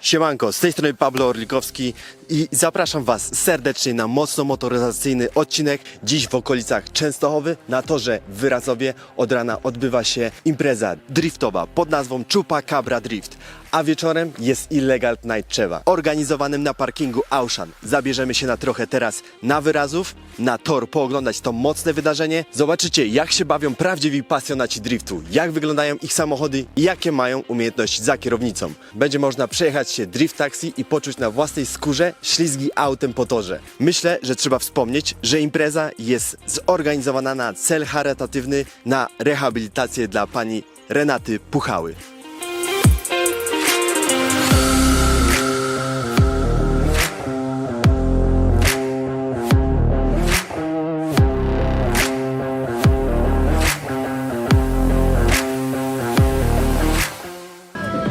Siemanko, z tej strony Pablo Orlikowski i zapraszam Was serdecznie na mocno motoryzacyjny odcinek. Dziś w okolicach Częstochowy na torze w Wyrazowie od rana odbywa się impreza driftowa pod nazwą Chupa Cabra Drift. A wieczorem jest Illegal Night Trzeba, organizowanym na parkingu Auszan. Zabierzemy się na trochę teraz na Wyrazów, na tor pooglądać to mocne wydarzenie. Zobaczycie jak się bawią prawdziwi pasjonaci driftu, jak wyglądają ich samochody i jakie mają umiejętności za kierownicą. Będzie można przejechać się drift taxi i poczuć na własnej skórze ślizgi autem po torze. Myślę, że trzeba wspomnieć, że impreza jest zorganizowana na cel charytatywny na rehabilitację dla pani Renaty Puchały.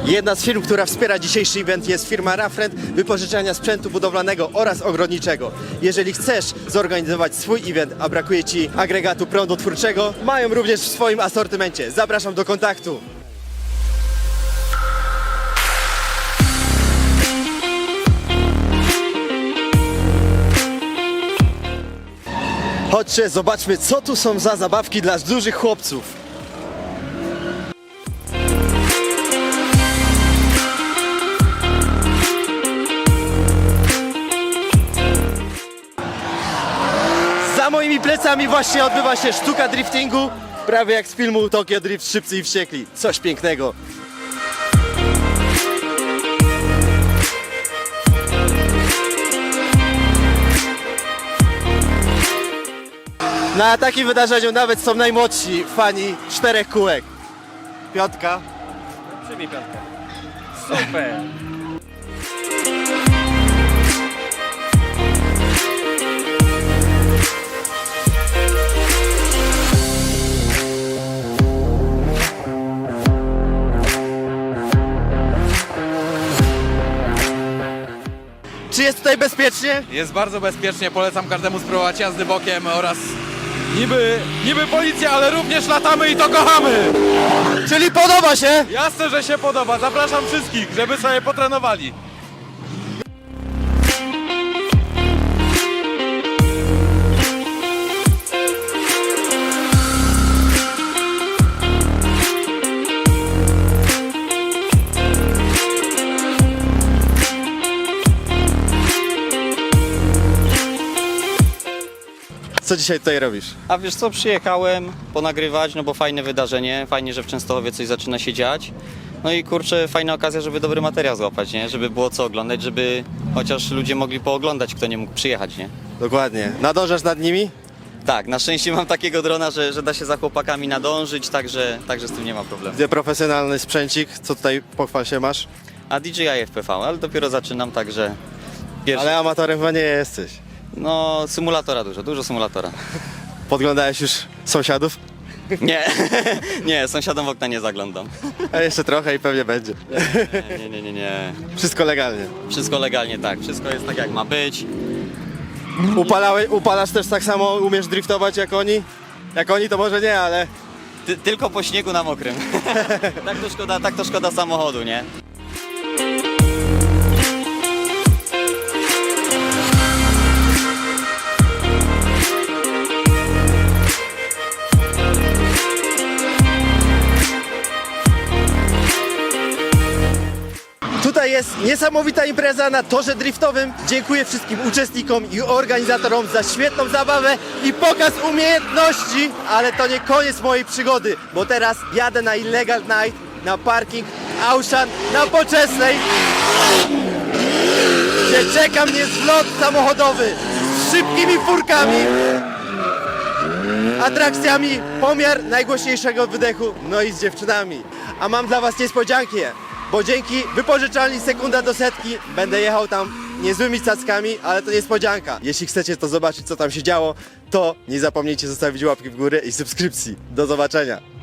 Jedna z firm, która wspiera dzisiejszy event jest firma Rafrent Wypożyczania Sprzętu Budowlanego oraz Ogrodniczego. Jeżeli chcesz zorganizować swój event, a brakuje Ci agregatu prądu twórczego, mają również w swoim asortymencie. Zapraszam do kontaktu. Chodźcie, zobaczmy, co tu są za zabawki dla dużych chłopców. Plecami właśnie odbywa się sztuka driftingu, prawie jak z filmu Tokyo Drift Szybcy i Wściekli. Coś pięknego. Na takim wydarzeniu nawet są najmłodsi fani czterech kółek. Piątka. Przybij piątkę. Super. Jest tutaj bezpiecznie? Jest bardzo bezpiecznie, polecam każdemu spróbować jazdy bokiem oraz niby, niby policja, ale również latamy i to kochamy! Czyli podoba się? Jasne, że się podoba, zapraszam wszystkich, żeby sobie potrenowali. Co dzisiaj tutaj robisz? A wiesz co, przyjechałem ponagrywać, no bo fajne wydarzenie, fajnie, że w Częstochowie coś zaczyna się dziać. No i kurczę, fajna okazja, żeby dobry materiał złapać, nie? Żeby było co oglądać, żeby chociaż ludzie mogli pooglądać, kto nie mógł przyjechać, nie? Dokładnie. Nadążasz nad nimi? Tak, na szczęście mam takiego drona, że, że da się za chłopakami nadążyć, także, także z tym nie ma problemu. Gdzie profesjonalny sprzęcik? Co tutaj pochwal się masz? A DJI FPV, ale dopiero zaczynam, także pierwszy, Ale amatorem chyba nie jesteś. No symulatora dużo, dużo symulatora. Podglądałeś już sąsiadów? Nie, nie, sąsiadom w okna nie zaglądam. A jeszcze trochę i pewnie będzie. Nie, nie, nie, nie, nie. Wszystko legalnie. Wszystko legalnie, tak, wszystko jest tak jak ma być. Upalałeś, upalasz też tak samo, umiesz driftować jak oni? Jak oni to może nie, ale Ty, tylko po śniegu na mokrym. tak, to szkoda, tak to szkoda samochodu, nie? Jest niesamowita impreza na torze driftowym. Dziękuję wszystkim uczestnikom i organizatorom za świetną zabawę i pokaz umiejętności, ale to nie koniec mojej przygody, bo teraz jadę na Illegal Night na parking Auszan na Poczesnej, gdzie czeka mnie zlot samochodowy z szybkimi furkami, atrakcjami, pomiar najgłośniejszego wydechu, no i z dziewczynami. A mam dla Was niespodziankę, bo dzięki wypożyczalni sekunda do setki będę jechał tam niezłymi cackami, ale to niespodzianka. Jeśli chcecie to zobaczyć, co tam się działo, to nie zapomnijcie zostawić łapki w górę i subskrypcji. Do zobaczenia.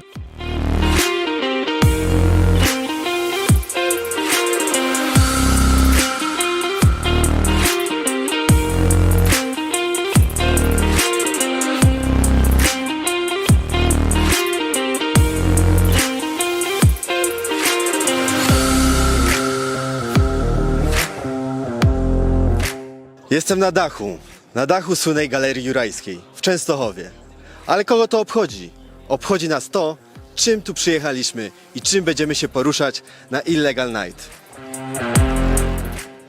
Jestem na dachu, na dachu słynnej Galerii Jurajskiej w Częstochowie. Ale kogo to obchodzi? Obchodzi nas to, czym tu przyjechaliśmy i czym będziemy się poruszać na Illegal Night.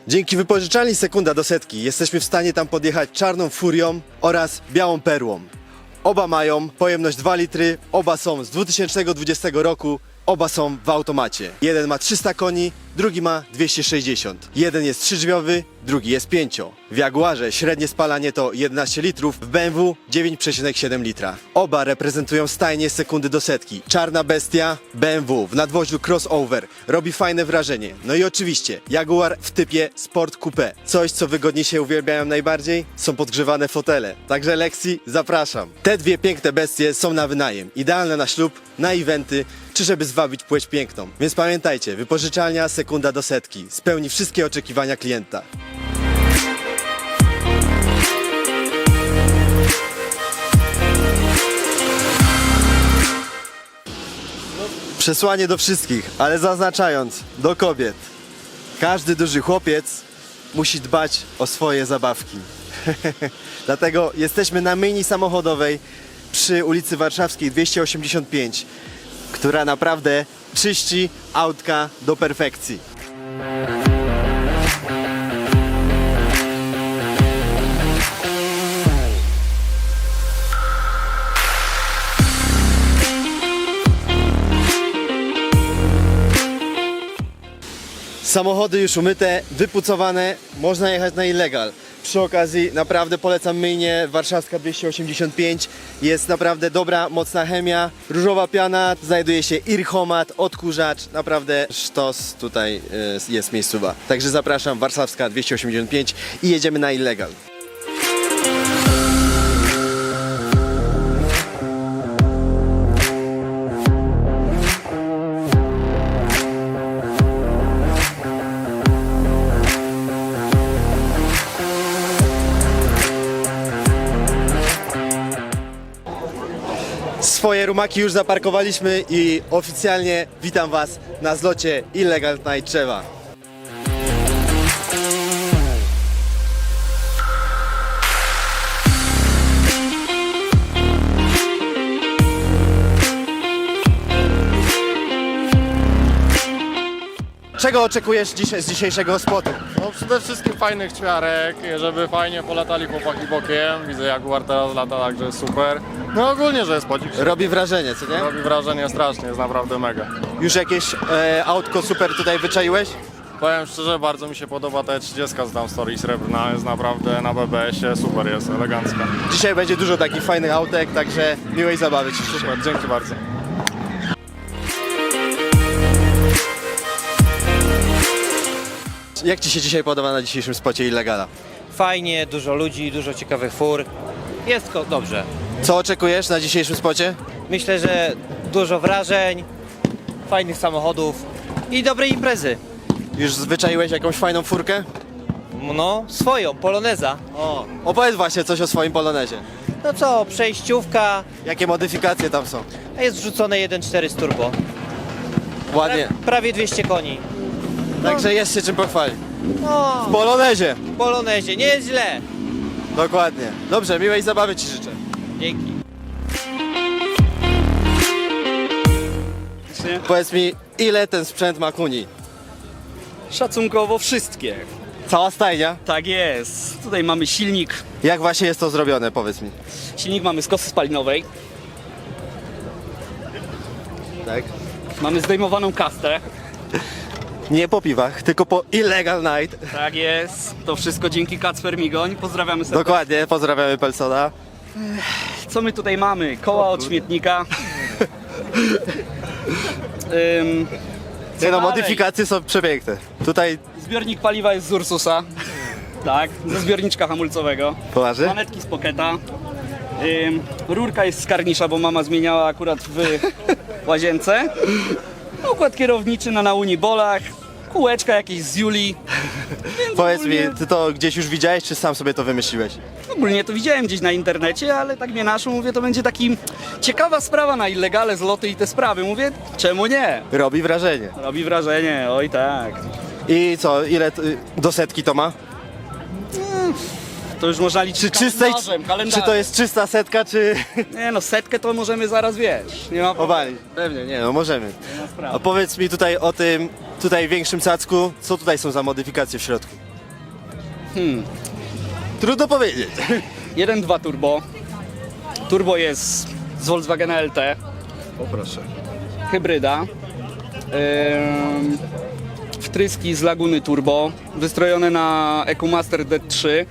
Dzięki wypożyczalni Sekunda do Setki jesteśmy w stanie tam podjechać czarną furią oraz białą perłą. Oba mają pojemność 2 litry, oba są z 2020 roku, oba są w automacie. Jeden ma 300 koni, drugi ma 260. Jeden jest trzydrzwiowy, drugi jest pięcio. W Jaguarze średnie spalanie to 11 litrów, w BMW 9,7 litra. Oba reprezentują stajnie sekundy do setki. Czarna bestia, BMW w nadwoziu crossover. Robi fajne wrażenie. No i oczywiście Jaguar w typie Sport Coupe. Coś, co wygodnie się uwielbiają najbardziej, są podgrzewane fotele. Także Lexi, zapraszam. Te dwie piękne bestie są na wynajem. Idealne na ślub, na eventy, czy żeby zwabić płeć piękną. Więc pamiętajcie, wypożyczalnia sekunda do setki. Spełni wszystkie oczekiwania klienta. Przesłanie do wszystkich, ale zaznaczając, do kobiet. Każdy duży chłopiec musi dbać o swoje zabawki. Dlatego jesteśmy na myjni samochodowej przy ulicy Warszawskiej 285, która naprawdę czyści autka do perfekcji. Samochody już umyte, wypucowane, można jechać na illegal. Przy okazji naprawdę polecam myjnie Warszawska 285. Jest naprawdę dobra, mocna chemia, różowa piana, znajduje się irchomat, odkurzacz, naprawdę sztos tutaj y, jest miejscowa. Także zapraszam, Warszawska 285 i jedziemy na illegal. Rumaki już zaparkowaliśmy i oficjalnie witam Was na zlocie Illegal Night. Czego oczekujesz dzisiaj z dzisiejszego spotu? No przede wszystkim fajnych ćwiarek, żeby fajnie polatali chłopaki bokiem. Widzę Jaguar teraz lata, także super. No ogólnie, że jest podziw. Robi wrażenie, co nie? Robi wrażenie strasznie, jest naprawdę mega. Już jakieś e, autko super tutaj wyczaiłeś? Powiem szczerze, bardzo mi się podoba ta 30 z Down Story srebrna, jest naprawdę na BBS-ie, super jest, elegancka. Dzisiaj będzie dużo takich fajnych autek, także miłej zabawy Ci życzę. Super, dzięki bardzo. Jak Ci się dzisiaj podoba na dzisiejszym spocie Illegala? Fajnie, dużo ludzi, dużo ciekawych fur. Jest ko- dobrze. Co oczekujesz na dzisiejszym spocie? Myślę, że dużo wrażeń, fajnych samochodów i dobrej imprezy. Już zwyczaiłeś jakąś fajną furkę? No, swoją, poloneza. O, opowiedz właśnie coś o swoim Polonezie. No co, przejściówka, Jakie modyfikacje tam są? a jest wrzucone 1.4 z turbo. Ładnie. Pra- prawie 200 koni. Także jest się czym pochwalić. No, W Polonezie! w polonezie, nie jest źle. Dokładnie. Dobrze, miłej zabawy Ci życzę. Dzięki. Powiedz mi, ile ten sprzęt ma kuni? Szacunkowo wszystkie. Cała stajnia? Tak jest. Tutaj mamy silnik. Jak właśnie jest to zrobione, powiedz mi. Silnik mamy z kosy spalinowej. Tak? Mamy zdejmowaną kastę. Nie po piwach, tylko po Illegal Night. Tak jest. To wszystko dzięki Kacper Migoń. Pozdrawiamy serdecznie. Dokładnie, pozdrawiamy Pelsona. Co my tutaj mamy? Koła od śmietnika. Ym, co Nie no, dalej? modyfikacje są przepiękne. Tutaj Zbiornik paliwa jest z Ursusa. Tak, ze zbiorniczka hamulcowego. poważnie? Manetki z poketa. Ym, rurka jest z karnisza, bo mama zmieniała akurat w łazience. Układ kierowniczy na naunibolach. Kółeczka jakieś z Julii. Powiedz mi, ogólnie- ty to gdzieś już widziałeś, czy sam sobie to wymyśliłeś? Ogólnie to widziałem gdzieś na internecie, ale tak mnie naszło, mówię, to będzie taki ciekawa sprawa na illegale, zloty i te sprawy. Mówię, czemu nie? Robi wrażenie. Robi wrażenie, oj tak. I co, ile t- do setki to ma? To już można liczyć Czy, czystej, kalendarzem, czy to jest czysta setka, czy Nie no, setkę to możemy zaraz, wiesz. Nie ma obali? Pewnie, nie, no możemy. ma sprawy. A powiedz mi tutaj o tym, tutaj większym cacku, co tutaj są za modyfikacje w środku? Hmm. Trudno powiedzieć. 1.2 turbo. Turbo jest z Volkswagena LT. O proszę. Hybryda. Ym, wtryski z Laguny Turbo. Wystrojone na EcoMaster D3.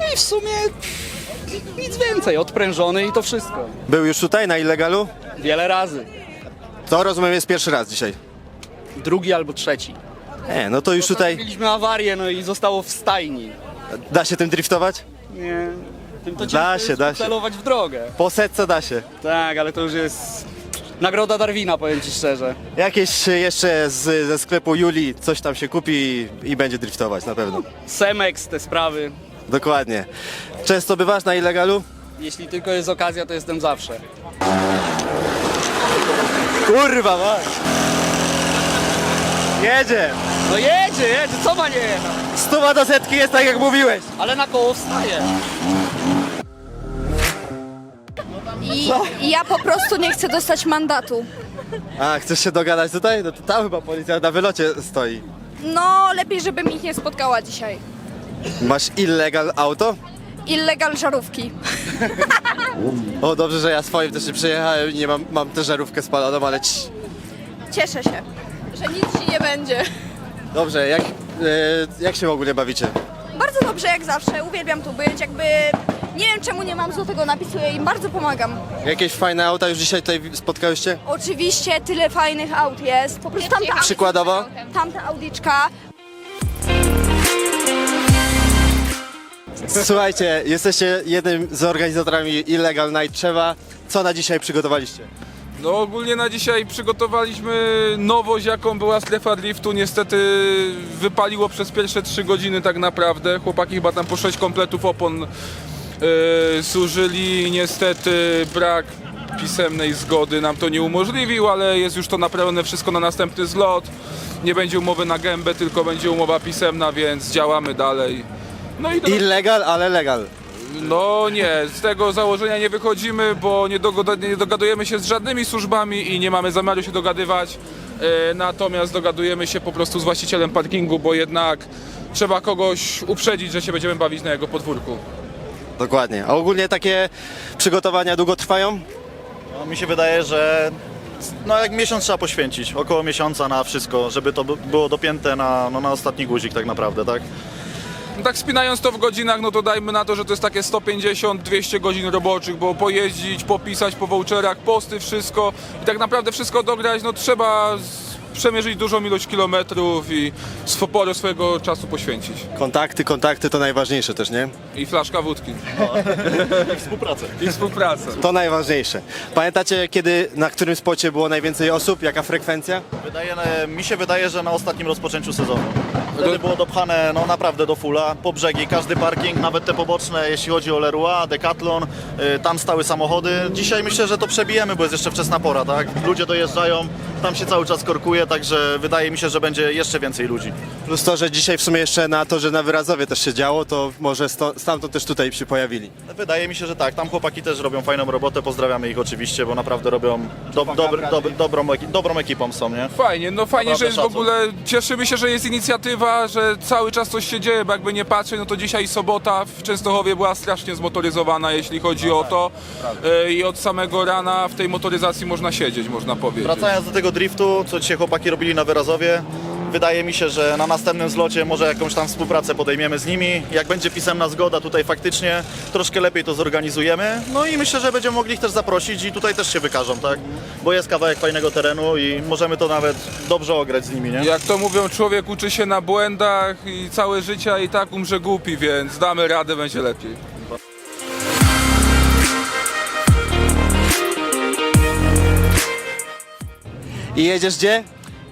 No I w sumie pff, nic więcej. Odprężony i to wszystko. Był już tutaj na illegalu? Wiele razy. To rozumiem jest pierwszy raz dzisiaj. Drugi albo trzeci. Nie, no to już tutaj Mieliśmy awarię, no i zostało w stajni. da się tym driftować? Nie. Tym to Da ciężko się, jest da się. celować w drogę. Po setce da się. Tak, ale to już jest nagroda Darwina, powiem ci szczerze. Jakieś jeszcze z, ze sklepu Julii coś tam się kupi i, i będzie driftować na pewno. Semex, te sprawy. Dokładnie. Często bywasz na illegalu? Jeśli tylko jest okazja, to jestem zawsze. Kurwa, masz! Jedzie! No jedzie, jedzie, co ma nie jechać? Stuwa do setki jest tak jak mówiłeś! Ale na koło wstaje. I, I ja po prostu nie chcę dostać mandatu. A, chcesz się dogadać tutaj? No to tam chyba policja na wylocie stoi. No, lepiej, żebym ich nie spotkała dzisiaj. Masz illegal auto? Illegal żarówki. O, dobrze, że ja swoim też nie przyjechałem i nie mam, mam tę żarówkę spaloną, ale ci. Cieszę się, że nic ci nie będzie. Dobrze, jak, e, jak się w ogóle bawicie? Bardzo dobrze, jak zawsze. Uwielbiam tu być. Jakby nie wiem, czemu nie mam złotego napisu, ja im bardzo pomagam. Jakieś fajne auta już dzisiaj tutaj spotkałyście? Oczywiście tyle fajnych aut jest. Po prostu tamta, Przykładowo? tamta audiczka. Słuchajcie, jesteście jednym z organizatorami Illegal Night Trzewa. Co na dzisiaj przygotowaliście? No ogólnie na dzisiaj przygotowaliśmy nowość, jaką była strefa driftu. Niestety wypaliło przez pierwsze 3 godziny tak naprawdę. Chłopaki chyba tam po 6 kompletów opon yy, zużyli. Niestety brak pisemnej zgody nam to nie umożliwił, ale jest już to naprawione wszystko na następny zlot. Nie będzie umowy na gębę, tylko będzie umowa pisemna, więc działamy dalej. No i do... Illegal, ale legal. No nie, z tego założenia nie wychodzimy, bo nie, nie dogadujemy się z żadnymi służbami i nie mamy zamiaru się dogadywać. E, natomiast dogadujemy się po prostu z właścicielem parkingu, bo jednak trzeba kogoś uprzedzić, że się będziemy bawić na jego podwórku. Dokładnie. A ogólnie takie przygotowania długo trwają? No, mi się wydaje, że no jak miesiąc trzeba poświęcić, około miesiąca na wszystko, żeby to by- było dopięte na, no, na ostatni guzik tak naprawdę, tak? No tak spinając to w godzinach, no to dajmy na to, że to jest takie 150-200 godzin roboczych, bo pojeździć, popisać po voucherach, posty, wszystko i tak naprawdę wszystko dograć, no trzeba przemierzyć dużą ilość kilometrów i sporo swojego czasu poświęcić. Kontakty, kontakty to najważniejsze też, nie? I flaszka wódki. I współpracę. I współpraca. To najważniejsze. Pamiętacie, kiedy, na którym spocie było najwięcej osób? Jaka frekwencja? Wydaje, mi się wydaje, że na ostatnim rozpoczęciu sezonu. Wtedy było dopchane no naprawdę do fula, po brzegi, każdy parking, nawet te poboczne, jeśli chodzi o Leroy, Decathlon, y, tam stały samochody. Dzisiaj myślę, że to przebijemy, bo jest jeszcze wczesna pora, tak? Ludzie dojeżdżają, tam się cały czas korkuje, także wydaje mi się, że będzie jeszcze więcej ludzi. Plus to, że dzisiaj w sumie jeszcze na torze na Wyrazowie też się działo, to może sto, stamtąd też tutaj się pojawili. Wydaje mi się, że tak. Tam chłopaki też robią fajną robotę. Pozdrawiamy ich oczywiście, bo naprawdę robią do, dobry, dob, dobrą, eki- dobrą ekipą są, nie? Fajnie, no fajnie, że Naprawdę jest w szacun. ogóle, cieszymy się, że jest inicjatywa, że cały czas coś się dzieje, bo jakby nie patrzeć, no to dzisiaj sobota w Częstochowie była strasznie zmotoryzowana, jeśli chodzi o to E, i od samego rana w tej motoryzacji można siedzieć, można powiedzieć. Wracając do tego driftu, co dzisiaj chłopaki robili na Wyrazowie, wydaje mi się, że na następnym zlocie może jakąś tam współpracę podejmiemy z nimi. Jak będzie pisemna zgoda, tutaj faktycznie troszkę lepiej to zorganizujemy. No i myślę, że będziemy mogli ich też zaprosić i tutaj też się wykażą, tak? Bo jest kawałek fajnego terenu i możemy to nawet dobrze ograć z nimi, nie? Jak to mówią, człowiek uczy się na błędach i całe życie i tak umrze głupi, więc damy radę, będzie lepiej. I jedziesz gdzie?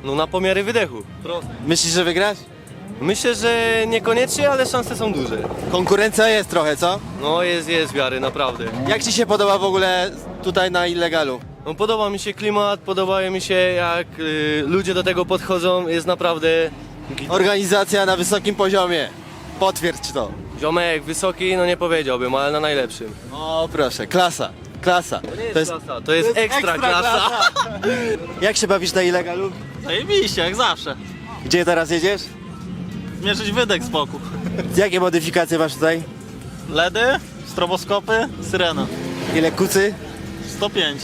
No na pomiary wydechu. Myślisz, że wygrasz? Myślę, że niekoniecznie, ale szanse są duże. Konkurencja jest trochę, co? No jest, jest wiary, naprawdę. Jak ci się podoba w ogóle tutaj na Illegalu? No, podoba mi się klimat, podoba mi się jak y, ludzie do tego podchodzą, jest naprawdę... Organizacja na wysokim poziomie. Potwierdź to. Ziomek wysoki, no nie powiedziałbym, ale na najlepszym. O proszę, klasa, klasa. To jest, klasa, to jest ekstra, klasa. Jak się bawisz na ilegalu? Zajebiście, jak zawsze. Gdzie teraz jedziesz? Zmierzyć wydech z boku. Jakie modyfikacje masz tutaj? LEDy, stroboskopy, syrena. Ile kucy? 105.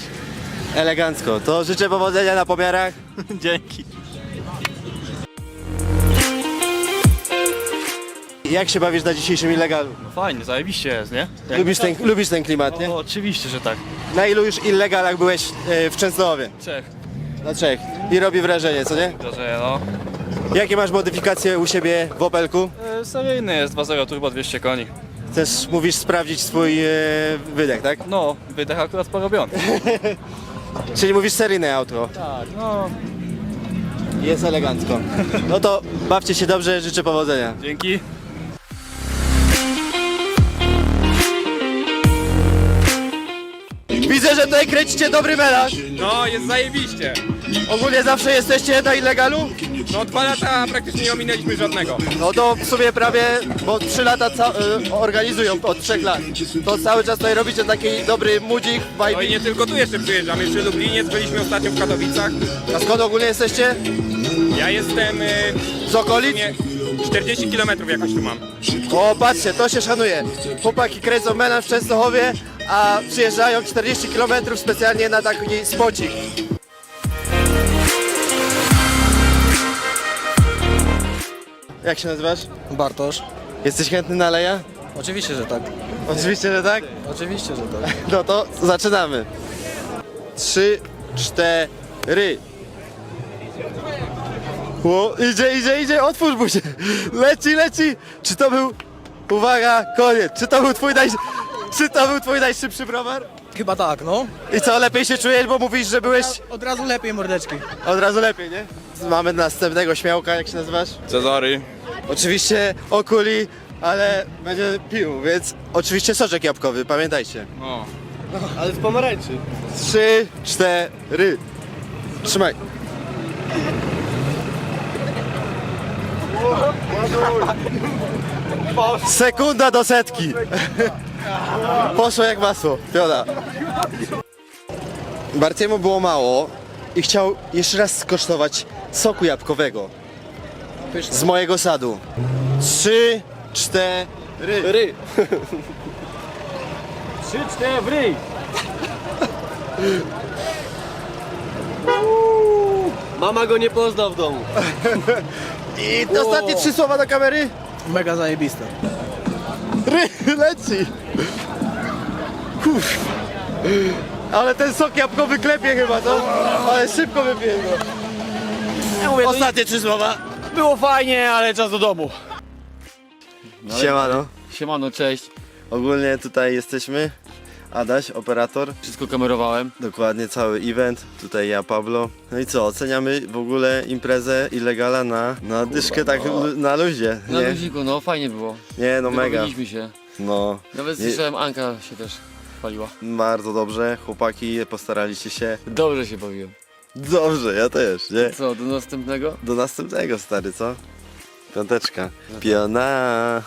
Elegancko. To życzę powodzenia na pomiarach. Dzięki. Jak się bawisz na dzisiejszym ilegalu? Fajnie, zajebiście jest, nie? Lubisz ten, lubisz ten klimat, nie? No, oczywiście, że tak. Na ilu już illegalach byłeś e, w Częstochowie? Trzech. Na trzech. I robi wrażenie, co nie? Że no. Jakie masz modyfikacje u siebie w Opelku? Seryjny jest 2.0 turbo 200 koni. Chcesz, mówisz, sprawdzić swój e, wydech, tak? No, wydech akurat porobiony. Czyli mówisz seryjne auto. Tak, no. Jest elegancko. No to bawcie się dobrze, życzę powodzenia. Dzięki. Tutaj kręcicie dobry melanż. No, jest zajebiście. Ogólnie zawsze jesteście na illegalu? No dwa lata praktycznie nie ominęliśmy żadnego. No to w sumie prawie, bo trzy lata ca- y, organizują od trzech lat. To cały czas tutaj robicie taki dobry mudzik, No i vibe. nie tylko tu jeszcze przyjeżdżam, jeszcze Lubliniec, byliśmy ostatnio w Katowicach. A skąd ogólnie jesteście? Ja jestem y, Z okolic? nie, 40 km jakoś tu mam. O, patrzcie, to się szanuje. Chłopaki kręcą melanż w Częstochowie, a przyjeżdżają 40 km specjalnie na taki spocik. Jak się nazywasz? Bartosz. Jesteś chętny na leja? Oczywiście, że tak. Oczywiście, że tak. Oczywiście, że tak. No to zaczynamy. Trzy, cztery. O, idzie, idzie, idzie, otwórz mu się. Leci, leci. Czy to był, uwaga, koniec. Czy to był twój naj... Czy to był twój najszybszy browar? Chyba tak, no. I co, lepiej się czujesz, bo mówisz, że byłeś Od razu lepiej mordeczki. od razu lepiej, nie? Mamy następnego śmiałka, jak się nazywasz? Cezary. Oczywiście okuli, ale będzie pił, więc oczywiście soczek jabłkowy, pamiętajcie. No. Ale z pomarańczy. Trzy, cztery. Trzymaj. Sekunda do setki. Poszło jak masło. Piola. Bartiemu było mało i chciał jeszcze raz skosztować soku jabłkowego z mojego sadu. Trzy, cztery. Ry. Trzy, cztery. Mama go nie pozna w domu. I ostatnie trzy słowa do kamery. Mega zajebiste. Leci. Uff. Ale ten sok jabłkowy klepie chyba, co? Ale szybko wypiję go. Ja mówię, Ostatnie trzy słowa. było fajnie, ale czas do domu. Siemano. Siemano, cześć. Ogólnie tutaj jesteśmy. Adaś, operator. Wszystko kamerowałem. Dokładnie cały event. Tutaj ja, Pablo. No i co, oceniamy w ogóle imprezę Illegala na, na dyszkę tak lu- na luzie. Na Nie, luziku, no fajnie było. nie no mega. Się. No, Nawet Nie- słyszałem, Anka się też chwaliła. bardzo dobrze. Chłopaki postaraliście się. Dobrze się bawiłem. Dobrze, ja też, nie? Co, do następnego? Do następnego, stary, co? Piąteczka. Piona.